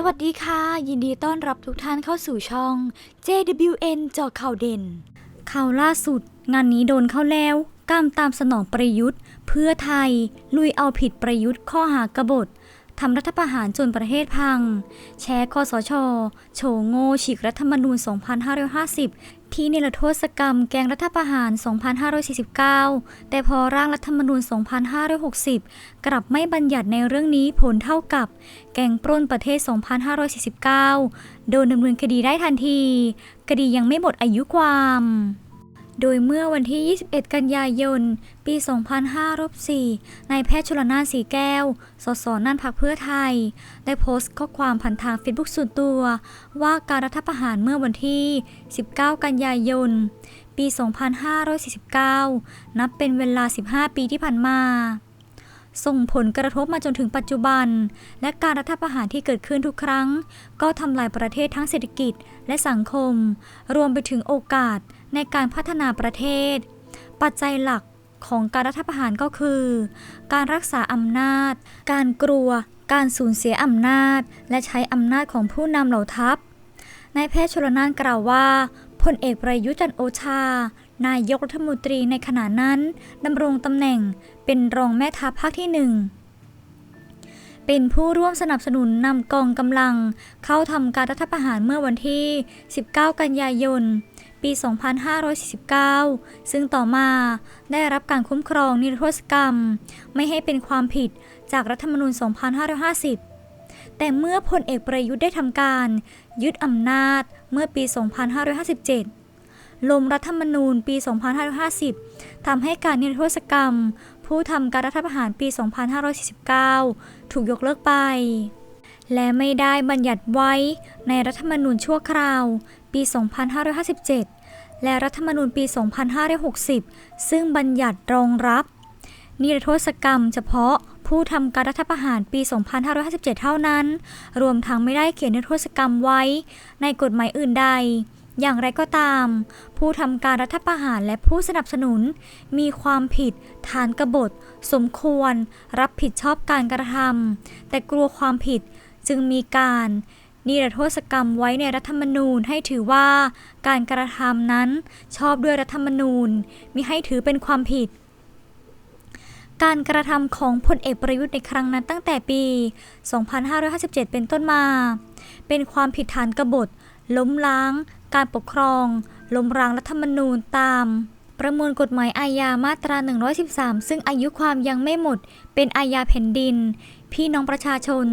สวัสดีค่ะ ยินดีต้อนรับทุกท่านเข้าสู่ช่อง JWN เจาะข่าวเด่น ข่าวล่าสุด งานนี้โดนเข้าแล้วกล้ามตามสนองประยุทธ์ เพื่อไทย ลุยเอาผิดประยุทธ์ข้อหากบฏ ทำรัฐประหารจนประเทศพัง แชร์คอสชโฉโง่ฉีกรัฐธรรมนูญ 2550 ที่เนรโทษกรรมแกงรัฐประหาร 2549 แต่พอร่างรัฐธรรมนูญ 2560 กลับไม่บัญญัติในเรื่องนี้ผลเท่ากับ แกงปล้นประเทศ 2549 โดนดำเนินคดีได้ทันที คดียังไม่หมดอายุความ โดยเมื่อวันที่ 21 กันยายน ปี 2504นายแพทย์ชลนานสีแก้ว สสนั่นพักเพื่อไทย ได้โพสต์ข้อความผ่านทางเฟซบุ๊กส่วนตัว ว่าการรัฐประหารเมื่อวันที่ 19 กันยายน ปี 2549 นับเป็นเวลา 15 ปีที่ผ่านมา ส่งผลกระทบมาจนถึงปัจจุบัน และการรัฐประหารที่เกิดขึ้นทุกครั้ง ก็ทำลายประเทศทั้งเศรษฐกิจและสังคม รวมไปถึงโอกาสในการพัฒนาประเทศ ปัจจัยหลักของการรัฐประหารก็คือ การรักษาอำนาจ การกลัว การสูญเสียอำนาจ และใช้อำนาจของผู้นำเหล่าทัพนายแพทย์ชลนานกล่าวว่าพลเอกประยุทธ์จันโอชา นายกรัฐมนตรีในขณะนั้นดำรงตำแหน่งเป็นรองแม่ทัพภาคที่หนึ่งเป็นผู้ร่วมสนับสนุนนำกองกำลัง เข้าทำการรัฐประหารเมื่อวันที่ 19 กันยายน ปี 2549 ซึ่งต่อมาได้รับการคุ้มครองนิรโทษกรรม ไม่ให้เป็นความผิดจากรัฐธรรมนูญ 2550 แต่เมื่อพลเอกประยุทธ์ได้ทำการ ยึดอำนาจเมื่อปี 2557 ลมรัฐธรรมนูญปี 2550 ทำให้การนิรโทษกรรม ผู้ทำการรัฐประหารปี 2549 ถูกยกเลิกไป และไม่ได้บัญญัติไว้ในรัฐธรรมนูญชั่วคราว ปี 2557 และรัฐธรรมนูญปี 2560 ซึ่งบัญญัติรองรับ นิรโทษกรรมเฉพาะผู้ทำการรัฐประหารปี 2557 เท่านั้น รวมทั้งไม่ได้เขียนนิรโทษกรรมไว้ในกฎหมายอื่นใด อย่างไรก็ตาม ผู้ทำการรัฐประหารและผู้สนับสนุน มีความผิดฐานกบฏ สมควร รับผิดชอบการกระทำแต่กลัวความผิดจึงมีการนิรโทษกรรมไว้ในรัฐธรรมนูญให้ถือว่าการกระทำนั้นชอบด้วยรัฐธรรมนูญมิให้ถือเป็นความผิด การกระทำของพลเอกประยุทธ์ในครั้งนั้นตั้งแต่ปี 2557 เป็นต้นมา เป็นความผิดฐานกบฏ ล้มล้าง การปกครองล้มล้างรัฐธรรมนูญตาม ประมวลกฎหมายอาญามาตรา 113 ซึ่งอายุความยังไม่หมด เป็นอาญาแผ่นดิน พี่น้องประชาชน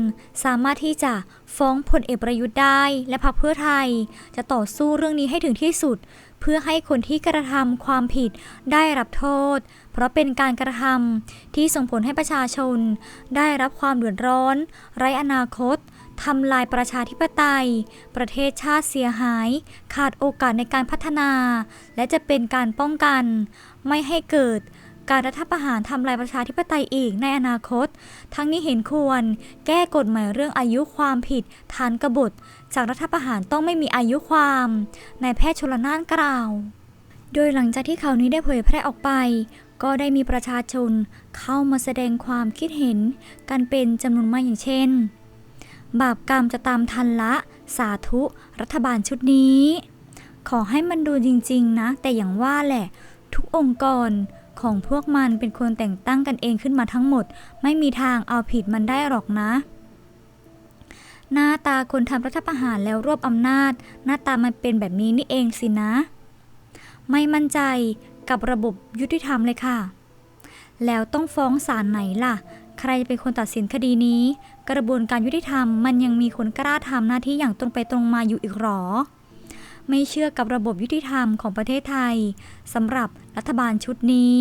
สามารถที่จะฟ้องพลเอกประยุทธ์ได้ และพรรคเพื่อไทย จะต่อสู้เรื่องนี้ให้ถึงที่สุด เพื่อให้คนที่กระทำความผิดได้รับโทษ เพราะเป็นการกระทำที่ส่งผลให้ประชาชน ได้รับความเดือดร้อน ไร้อนาคต ทำลายประชาธิปไตย ประเทศชาติเสียหาย ขาดโอกาสในการพัฒนา และจะเป็นการป้องกัน ไม่ให้เกิดการรัฐประหารทำลายประชาธิปไตยอีกในอนาคต ทั้งนี้เห็นควร แก้กฎหมายเรื่องอายุความผิดฐานกบฏ จากรัฐประหารต้องไม่มีอายุความนายแพทย์ชลนานกล่าว โดยหลังจากที่ข่าวนี้ได้เผยแพร่ออกไป ก็ได้มีประชาชนเข้ามาแสดงความคิดเห็น กันเป็นจำนวนมากอย่างเช่น บาปกรรมจะตามทันละ สาธุ รัฐบาลชุดนี้ ขอให้มันดูจริงๆนะ แต่อย่างว่าแหละ ทุกองค์กรของพวกมันเป็นคนแต่งตั้งกันเองขึ้นมาทั้งหมด ไม่มีทางเอาผิดมันได้หรอกนะ หน้าตาคนทำรัฐประหารแล้วรวบอำนาจ หน้าตามันเป็นแบบนี้นี่เองสินะ ไม่มั่นใจกับระบบยุติธรรมเลยค่ะ แล้วต้องฟ้องศาลไหนล่ะ ใครเป็นคนตัดสินคดีนี้ กระบวนการยุติธรรมมันยังมีคนกล้าทำหน้าที่อย่างตรงไปตรงมาอยู่อีกหรอ ไม่เชื่อกับระบบยุติธรรมของประเทศไทยสำหรับรัฐบาลชุดนี้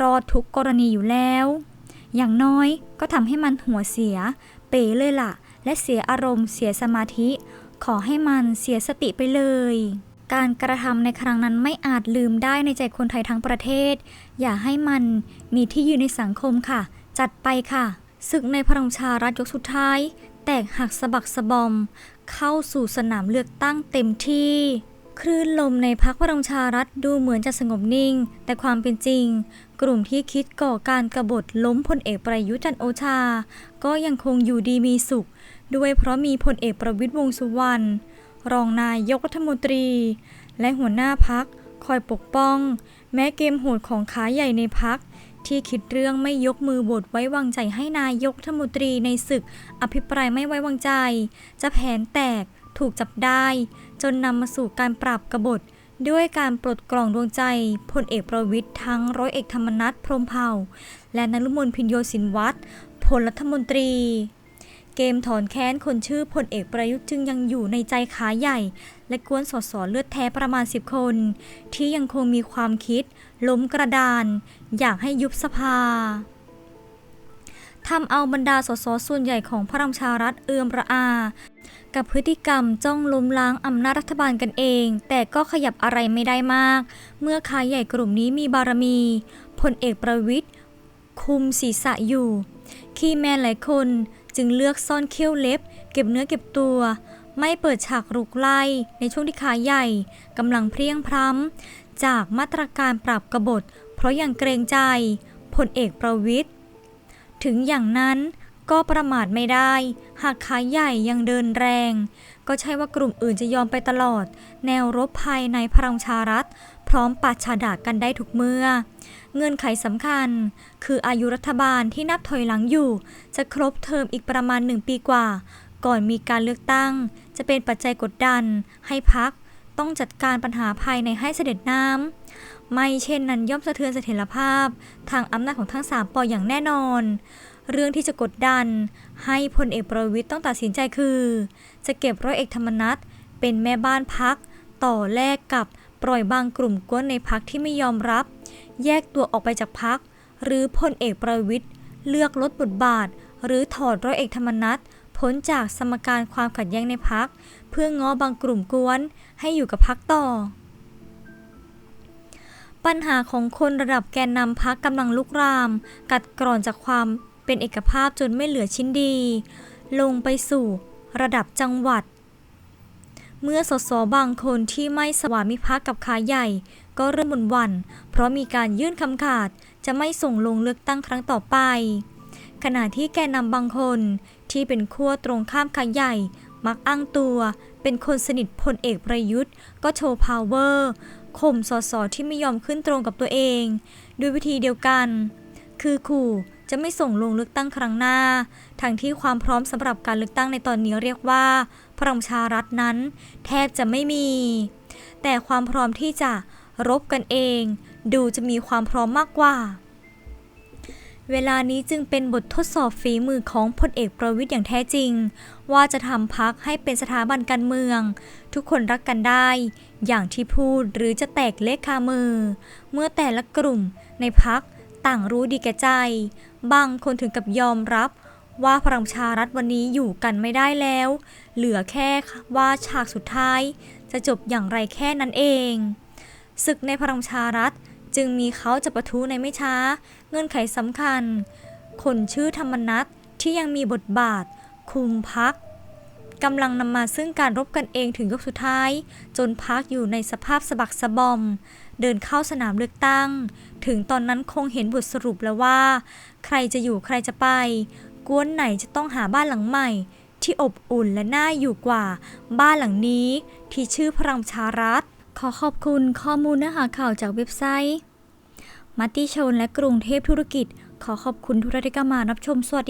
รอดทุกกรณีอยู่แล้ว อย่างน้อยก็ทำให้มันหัวเสีย เป๋เลยล่ะ และเสียอารมณ์เสียสมาธิ ขอให้มันเสียสติไปเลยการกระทำในครั้งนั้นไม่อาจลืมได้ในใจคนไทยทั้งประเทศ อย่าให้มันมีที่ยืนในสังคมค่ะ จัดไปค่ะ ศึกในพลังชารัฐยกสุดท้าย แตกหักสะบักสะบอม เข้าสู่สนามเลือกตั้งเต็มที่ คลื่นลมในพักพลังชารัฐดูเหมือนจะสงบนิ่ง แต่ความเป็นจริง กลุ่มที่คิดก่อการกบฏล้มพลเอกประยุทธ์จันโอชา ก็ยังคงอยู่ดีมีสุข ด้วยเพราะมีพลเอกประวิตรวงสุวรรณรองนายกรัฐมนตรี และหัวหน้าพักคอยปกป้อง แม้เกมโหดของขาใหญ่ในพัก ที่คิดเรื่องไม่ยกมือโหวตไว้วางใจให้นายกรัฐมนตรีในศึก อภิปรายไม่ไว้วางใจ จะแผนแตกถูกจับได้ จนนำมาสู่การปราบกบฏ ด้วยการปลดกล่องดวงใจพลเอกประวิทย์ทั้งร้อยเอกธรรมนัฐพรมเผ่า และนรุมนพินโยสินวัตรพลรัฐมนตรี เกมถอนแค้นคนชื่อพลเอกประยุทธ์จึงยังอยู่ในใจขาใหญ่ และกวนสสเลือดแท้ประมาณ 10 คน ที่ยังคงมีความคิด ล้มกระดาน อยากให้ยุบสภาทำเอาบรรดาสสส่วนใหญ่ของพระรามชารัฐเอือมระอา กับพฤติกรรมจ้องล้มล้างอำนาจรัฐบาลกันเอง แต่ก็ขยับอะไรไม่ได้มาก เมื่อขาใหญ่กลุ่มนี้มีบารมีพลเอกประวิทย์คุมศีรษะอยู่ขี้แม่หลายคน จึงเลือกซ่อนเขี้ยวเล็บ เก็บเนื้อเก็บตัว ไม่เปิดฉากรุกไล่ ในช่วงที่ขาใหญ่กำลังเพรียงพร้ำ จากมาตรการปราบกบฏ เพราะยังเกรงใจพลเอกประวิทย์ถึงอย่างนั้นก็ประมาทไม่ได้ หากขาใหญ่ยังเดินแรง ก็ใช่ว่ากลุ่มอื่นจะยอมไปตลอด แนวรบภายในพลังชารัฐ พร้อมปัดฉาดากันได้ทุกเมื่อ เงื่อนไขสำคัญ คืออายุรัฐบาลที่นับถอยหลังอยู่ จะครบเทอมอีกประมาณหนึ่งปีกว่า ก่อนมีการเลือกตั้ง จะเป็นปัจจัยกดดัน ให้พักต้องจัดการปัญหาภายในให้เสด็จน้ำไม่เช่นนั้นย่อมสะเทือนเสถียรภาพ ทางอำนาจของทั้งสามปออย่างแน่นอน เรื่องที่จะกดดัน ให้พลเอกประวิตยต้องตัดสินใจคือ จะเก็บร้อยเอกธรรมนัฐเป็นแม่บ้านพักต่อแลกกับ ปล่อยบางกลุ่มกวนในพักที่ไม่ยอมรับ แยกตัวออกไปจากพัก หรือพลเอกประวิตยเลือกลดบทบาท หรือถอดร้อยเอกธรรมนัฐพ้นจากสมการความขัดแย้งในพัก เพื่อง้อบางกลุ่มกวนให้อยู่กับพักต่อ ปัญหาของคนระดับแกนนำพักกำลังลุกราม กัดกร่อนจากความเป็นเอกภาพจนไม่เหลือชิ้นดี ลงไปสู่ระดับจังหวัด เมื่อสสบางคนที่ไม่สวามิภักดิ์กับขาใหญ่ ก็เริ่มหมุนวัน เพราะมีการยื่นคำขาดจะไม่ส่งลงเลือกตั้งครั้งต่อไป ขณะที่แกนนำบางคนที่เป็นขั้วตรงข้ามขาใหญ่ มักอ้างตัวเป็นคนสนิทพลเอกประยุทธ์ ก็โชว์พาวเวอร์ข่มสสที่ไม่ยอมขึ้นตรงกับตัวเอง ด้วยวิธีเดียวกัน คือขู่ จะไม่ส่งลงเลือกตั้งครั้งหน้า ทั้งที่ความพร้อมสำหรับการเลือกตั้งในตอนนี้เรียกว่า พลังชารัฐนั้น แทบจะไม่มี แต่ความพร้อมที่จะรบกันเอง ดูจะมีความพร้อมมากกว่า เวลานี้จึงเป็นบททดสอบฝีมือของพลเอกประวิทย์อย่างแท้จริง ว่าจะทำพักให้เป็นสถาบันการเมือง ทุกคนรักกันได้ อย่างที่พูดหรือจะแตกเล็กคามือ เมื่อแต่ละกลุ่มในพัก ต่างรู้ดีแก่ใจ บางคนถึงกับยอมรับ ว่าพลังประชารัฐวันนี้อยู่กันไม่ได้แล้ว เหลือแค่ว่าฉากสุดท้าย จะจบอย่างไรแค่นั้นเอง ศึกในพลังประชารัฐจึงมีเขาจะประทุในไม่ช้า เงื่อนไขสำคัญ คนชื่อธรรมนัตที่ยังมีบทบาท คุมพักกำลังนำมาซึ่งการรบกันเองถึงยกสุดท้าย จนพักอยู่ในสภาพสะบักสะบอม เดินเข้าสนามเลือกตั้ง ถึงตอนนั้นคงเห็นบทสรุปแล้วว่า ใครจะอยู่ใครจะไป กวนไหนจะต้องหาบ้านหลังใหม่ ที่อบอุ่นและน่าอยู่กว่า บ้านหลังนี้ที่ชื่อพลังชารัฐ ขอขอบคุณข้อมูลเนื้อหาข่าวจากเว็บไซต์มัตติชนและกรุงเทพธุรกิจ ขอขอบคุณทุกท่านที่เข้ามารับชมสวัสดี